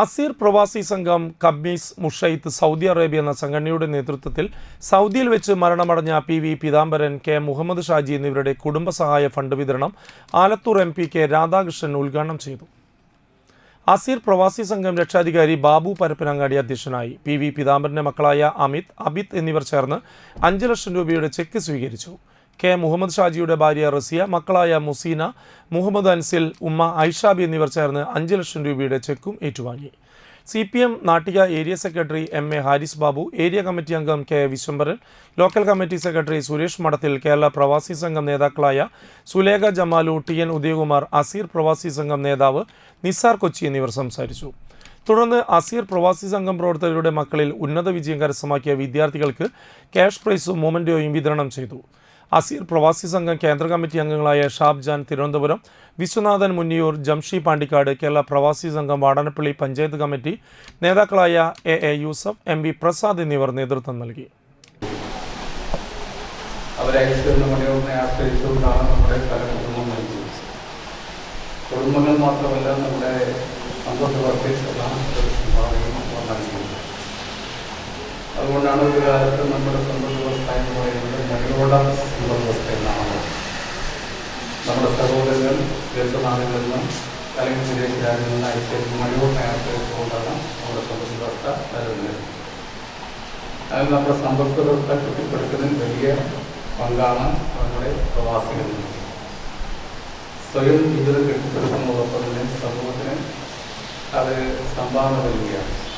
Asir Pravasi സംഘം കബ്മീസ് മുഷൈത്ത് Saudi Arabia എന്ന സംഘടനയുടെ നേതൃത്വത്തിൽ സൗദിയിൽ വെച്ച് മരണമടഞ്ഞ P V Peethambaran K Muhammad Shaji എന്നിവരുടെ കുടുംബസഹായ ഫണ്ട് വിതരണം Alathur M P K Radhakrishnan ഉദ്ഘാടനം ചെയ്തു. അസീർ പ്രവാസി സംഘം രക്ഷാധികാരി ബാബു പരപ്പനങ്ങാടി അധ്യക്ഷനായി. പി വി പീതാംബരന്റെ മക്കളായ അമിത് അബിത് എന്നിവർ ചേർന്ന് അഞ്ച് ലക്ഷം രൂപയുടെ ചെക്ക് സ്വീകരിച്ചു. കെ മുഹമ്മദ് ഷാജിയുടെ ഭാര്യ റസിയ മക്കളായ മുസീന മുഹമ്മദ് അൻസിൽ ഉമ്മ ഐഷാബി എന്നിവർ ചേർന്ന് അഞ്ച് ലക്ഷം രൂപയുടെ ചെക്കും ഏറ്റുവാങ്ങി. C P M Nattika area secretary M A Haris Babu area committee അംഗം K Vishwambaran local committee secretary Suresh Madathil Kerala Pravasi Sangham നേതാക്കളായ സുലേഖ ജമാലു ടി എൻ ഉദയകുമാർ അസീർ പ്രവാസി സംഘം നേതാവ് നിസാർ കൊച്ചി എന്നിവർ സംസാരിച്ചു. തുടർന്ന് അസീർ പ്രവാസി സംഘം പ്രവർത്തകരുടെ മക്കളിൽ ഉന്നത വിജയം കരസ്ഥമാക്കിയ വിദ്യാർത്ഥികൾക്ക് ക്യാഷ് പ്രൈസും മൊമന്റോയും വിതരണം ചെയ്തു. അസീർ പ്രവാസി സംഘം കേന്ദ്ര കമ്മിറ്റി അംഗങ്ങളായ ഷാബ്ജാൻ തിരുവനന്തപുരം വിശ്വനാഥൻ മുന്നിയൂർ ജംഷി പാണ്ടിക്കാട് കേരള പ്രവാസി സംഘം വാടനപ്പള്ളി പഞ്ചായത്ത് കമ്മിറ്റി നേതാക്കളായ A A Yusuf M V Prasad എന്നിവർ നേതൃത്വം നൽകി. നമ്മുടെ അതുകൊണ്ടാണ് ഒരു കാലത്ത് നമ്മുടെ എന്ന് നമ്മുടെ വിദേശനാടുകളിൽ നിന്നും അല്ലെങ്കിൽ വിദേശ നിന്ന് അയച്ചിരുന്ന മണിയോടിനെ ആശ്രയിച്ചുകൊണ്ടാണ് നമ്മുടെ സമ്പദ് വ്യവസ്ഥ നിലനിന്നത് നമ്മുടെ സമ്പദ് വ്യവസ്ഥ കെട്ടിപ്പടുക്കുന്നതിൽ വലിയ പങ്കാണ് നമ്മുടെ പ്രവാസികളിൽ സ്വയം ജീവിതം കെട്ടിപ്പടുക്കുന്നതോടൊപ്പം തന്നെ സമൂഹത്തിന് അത് സംഭാവന നൽകുകയാണ്.